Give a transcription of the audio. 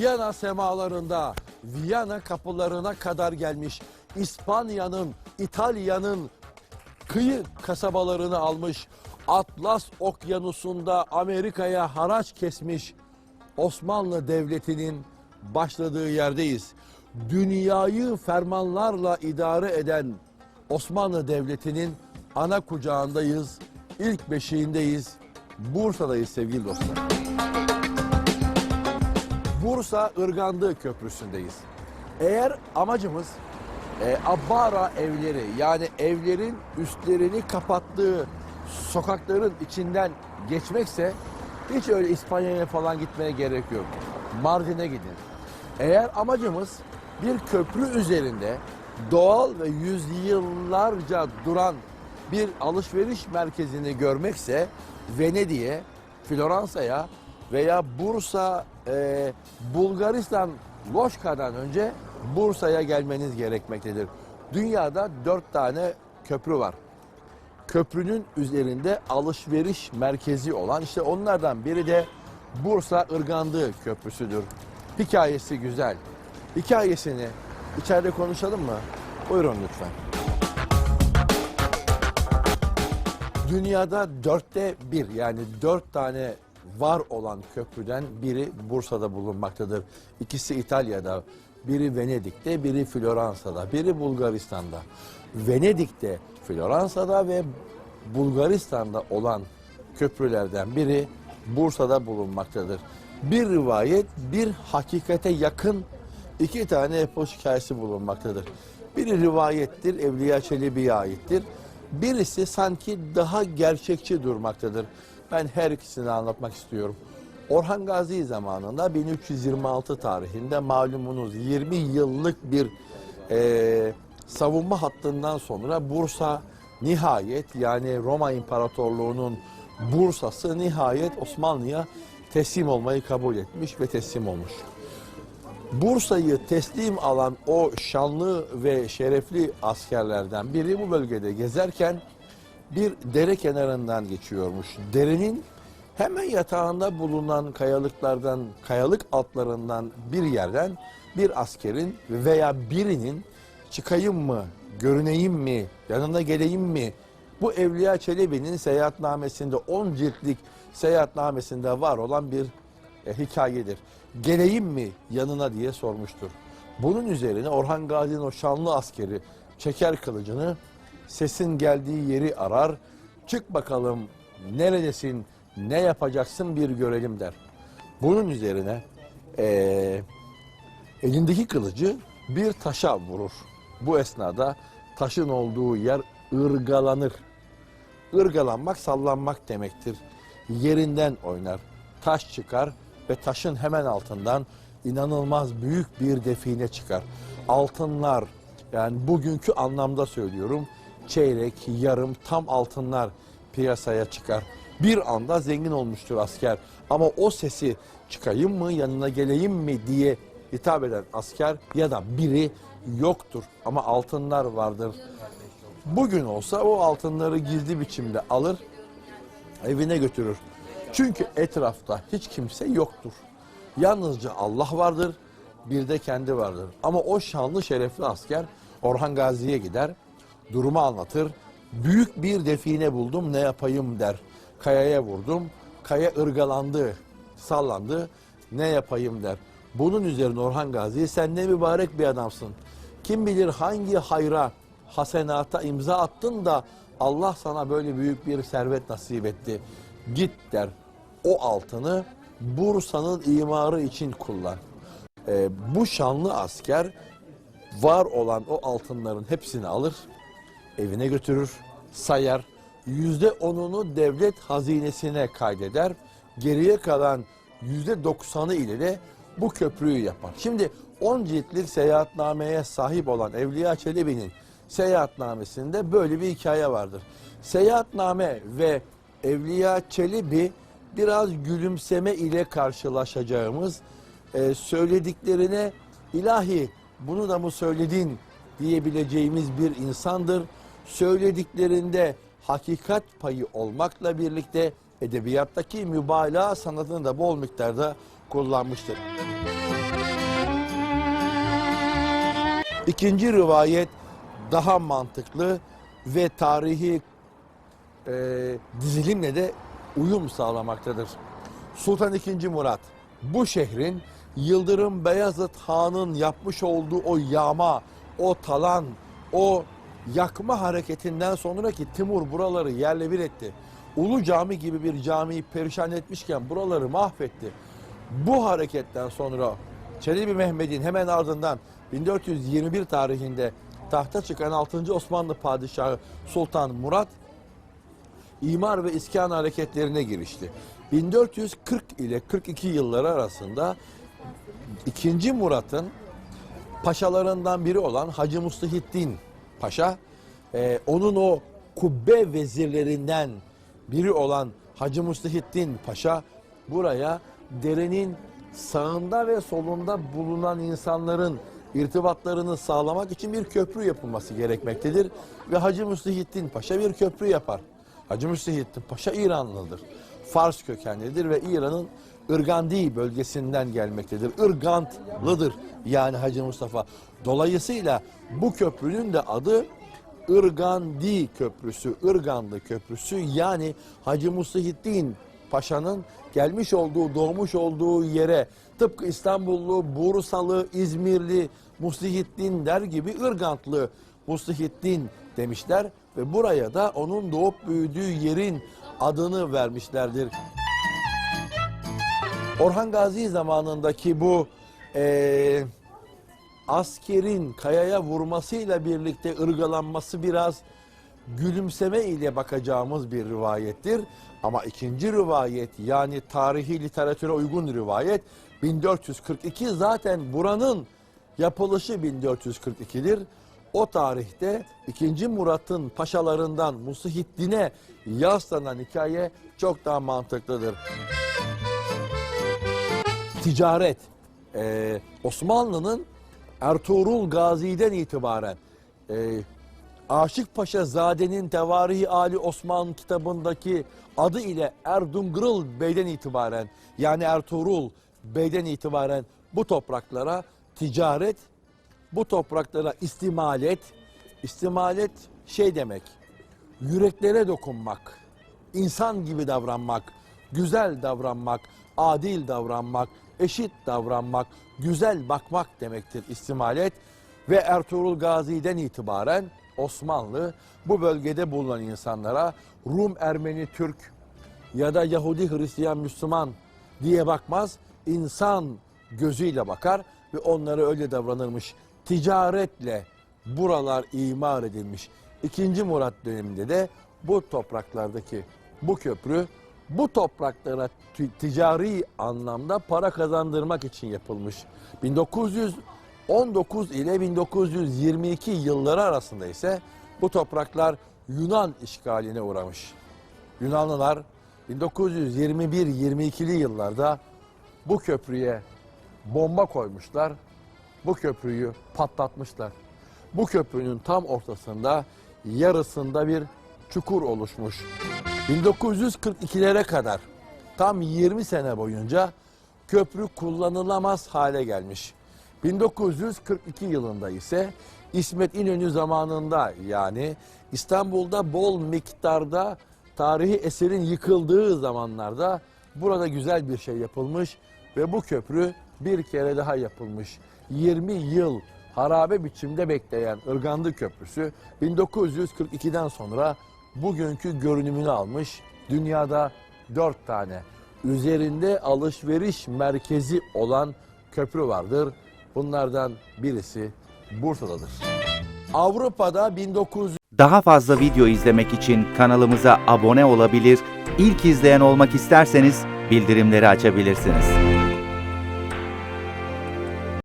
Viyana semalarında, Viyana kapılarına kadar gelmiş, İspanya'nın, İtalya'nın kıyı kasabalarını almış, Atlas Okyanusu'nda Amerika'ya haraç kesmiş Osmanlı Devleti'nin başladığı yerdeyiz. Dünyayı fermanlarla idare eden Osmanlı Devleti'nin ana kucağındayız. İlk beşiğindeyiz. Bursa'dayız sevgili dostlar. Bursa Irgandı Köprüsü'ndeyiz. Eğer amacımız e, Abbara evleri yani evlerin üstlerini kapattığı sokakların içinden geçmekse hiç öyle İspanya'ya falan gitmeye gerek yok. Mardin'e gidin. Eğer amacımız bir köprü üzerinde doğal ve yüzyıllarca duran bir alışveriş merkezini görmekse Venedik'e, Floransa'ya veya Bursa, e, Bulgaristan, Loşka'dan önce Bursa'ya gelmeniz gerekmektedir. Dünyada dört tane köprü var. Köprünün üzerinde alışveriş merkezi olan işte onlardan biri de Bursa Irgandı Köprüsü'dür. Hikayesi güzel. Hikayesini içeride konuşalım mı? Buyurun lütfen. Dünyada dörtte bir yani dört tane var olan köprüden biri Bursa'da bulunmaktadır. İkisi İtalya'da, biri Venedik'te, biri Floransa'da, biri Bulgaristan'da. Venedik'te, Floransa'da ve Bulgaristan'da olan köprülerden biri Bursa'da bulunmaktadır. Bir rivayet, bir hakikate yakın iki tane epos hikayesi bulunmaktadır. Biri rivayettir, Evliya Çelebi'ye aittir. Birisi sanki daha gerçekçi durmaktadır. Ben her ikisini anlatmak istiyorum. Orhan Gazi zamanında 1326 tarihinde malumunuz 20 yıllık bir eee, savunma hattından sonra Bursa nihayet yani Roma İmparatorluğu'nun Bursa'sı nihayet Osmanlı'ya teslim olmayı kabul etmiş ve teslim olmuş. Bursa'yı teslim alan o şanlı ve şerefli askerlerden biri bu bölgede gezerken bir dere kenarından geçiyormuş. Derenin hemen yatağında bulunan kayalıklardan, kayalık altlarından bir yerden bir askerin veya birinin çıkayım mı, görüneyim mi, yanına geleyim mi? Bu Evliya Çelebi'nin seyahatnamesinde 10 ciltlik seyahatnamesinde var olan bir e, hikayedir. Geleyim mi yanına diye sormuştur. Bunun üzerine Orhan Gazi'nin o şanlı askeri çeker kılıcını sesin geldiği yeri arar. Çık bakalım neredesin, ne yapacaksın bir görelim der. Bunun üzerine eee, elindeki kılıcı bir taşa vurur. Bu esnada taşın olduğu yer ırgalanır. Irgalanmak sallanmak demektir. Yerinden oynar. Taş çıkar ve taşın hemen altından inanılmaz büyük bir define çıkar. Altınlar yani bugünkü anlamda söylüyorum çeyrek, yarım, tam altınlar piyasaya çıkar. Bir anda zengin olmuştur asker. Ama o sesi çıkayım mı yanına geleyim mi diye hitap eden asker ya da biri yoktur. Ama altınlar vardır. Bugün olsa o altınları gizli biçimde alır, evine götürür. Çünkü etrafta hiç kimse yoktur. Yalnızca Allah vardır, bir de kendi vardır. Ama o şanlı şerefli asker Orhan Gazi'ye gider, durumu anlatır. Büyük bir define buldum ne yapayım der. Kayaya vurdum, kaya ırgalandı, sallandı ne yapayım der. Bunun üzerine Orhan Gazi sen ne mübarek bir adamsın. Kim bilir hangi hayra, hasenata imza attın da Allah sana böyle büyük bir servet nasip etti. Git der. O altını Bursa'nın imarı için kullan. Ee, bu şanlı asker var olan o altınların hepsini alır, evine götürür, sayar. Yüzde onunu devlet hazinesine kaydeder. Geriye kalan yüzde doksanı ile de bu köprüyü yapar. Şimdi 10 ciltlik seyahatnameye sahip olan Evliya Çelebi'nin seyahatnamesinde böyle bir hikaye vardır. Seyahatname ve Evliya Çelebi biraz gülümseme ile karşılaşacağımız e, söylediklerine ilahi bunu da mı söyledin diyebileceğimiz bir insandır. Söylediklerinde hakikat payı olmakla birlikte edebiyattaki mübalağa sanatını da bol miktarda kullanmıştır. İkinci rivayet daha mantıklı ve tarihi e, dizilimle de uyum sağlamaktadır. Sultan II. Murat bu şehrin Yıldırım Beyazıt Han'ın yapmış olduğu o yağma, o talan, o yakma hareketinden sonra ki Timur buraları yerle bir etti. Ulu Cami gibi bir camiyi perişan etmişken buraları mahvetti. Bu hareketten sonra Çelebi Mehmet'in hemen ardından 1421 tarihinde tahta çıkan 6. Osmanlı Padişahı Sultan Murat imar ve iskan hareketlerine girişti. 1440 ile 42 yılları arasında 2. Murat'ın paşalarından biri olan Hacı Mustahiddin Paşa, e, onun o kubbe vezirlerinden biri olan Hacı Mustahiddin Paşa buraya derenin sağında ve solunda bulunan insanların irtibatlarını sağlamak için bir köprü yapılması gerekmektedir. Ve Hacı Mustahiddin Paşa bir köprü yapar. Hacı Mustahiddin Paşa İranlıdır. Fars kökenlidir ve İran'ın Irgandi bölgesinden gelmektedir. Irgantlıdır yani Hacı Mustafa. Dolayısıyla bu köprünün de adı Irgandi Köprüsü, Irganlı Köprüsü yani Hacı Mustahiddin Paşa'nın gelmiş olduğu, doğmuş olduğu yere tıpkı İstanbullu, Bursalı, İzmirli Mustahiddin der gibi Irgantlı Mustahiddin demişler ve buraya da onun doğup büyüdüğü yerin adını vermişlerdir. Orhan Gazi zamanındaki bu eee, askerin kayaya vurmasıyla birlikte ırgalanması biraz gülümseme ile bakacağımız bir rivayettir. Ama ikinci rivayet yani tarihi literatüre uygun rivayet 1442 zaten buranın yapılışı 1442'dir. O tarihte 2. Murat'ın paşalarından Musahiddin'e yaslanan hikaye çok daha mantıklıdır ticaret. Ee, Osmanlı'nın Ertuğrul Gazi'den itibaren e, Aşık Paşa Zade'nin Tevarihi Ali Osman kitabındaki adı ile Erdungurul Bey'den itibaren yani Ertuğrul Bey'den itibaren bu topraklara ticaret, bu topraklara istimalet, istimalet şey demek, yüreklere dokunmak, insan gibi davranmak, güzel davranmak, adil davranmak, eşit davranmak, güzel bakmak demektir istimalet. Ve Ertuğrul Gazi'den itibaren Osmanlı bu bölgede bulunan insanlara Rum, Ermeni, Türk ya da Yahudi, Hristiyan, Müslüman diye bakmaz. insan gözüyle bakar ve onlara öyle davranırmış. Ticaretle buralar imar edilmiş. İkinci Murat döneminde de bu topraklardaki bu köprü bu topraklara ticari anlamda para kazandırmak için yapılmış. 1919 ile 1922 yılları arasında ise bu topraklar Yunan işgaline uğramış. Yunanlılar 1921-22'li yıllarda bu köprüye bomba koymuşlar. Bu köprüyü patlatmışlar. Bu köprünün tam ortasında yarısında bir çukur oluşmuş. 1942'lere kadar tam 20 sene boyunca köprü kullanılamaz hale gelmiş. 1942 yılında ise İsmet İnönü zamanında yani İstanbul'da bol miktarda tarihi eserin yıkıldığı zamanlarda burada güzel bir şey yapılmış ve bu köprü bir kere daha yapılmış. 20 yıl harabe biçimde bekleyen Irgandı Köprüsü 1942'den sonra bugünkü görünümünü almış. Dünyada dört tane üzerinde alışveriş merkezi olan köprü vardır. Bunlardan birisi Bursa'dadır. Avrupa'da 1900 Daha fazla video izlemek için kanalımıza abone olabilir, ilk izleyen olmak isterseniz bildirimleri açabilirsiniz.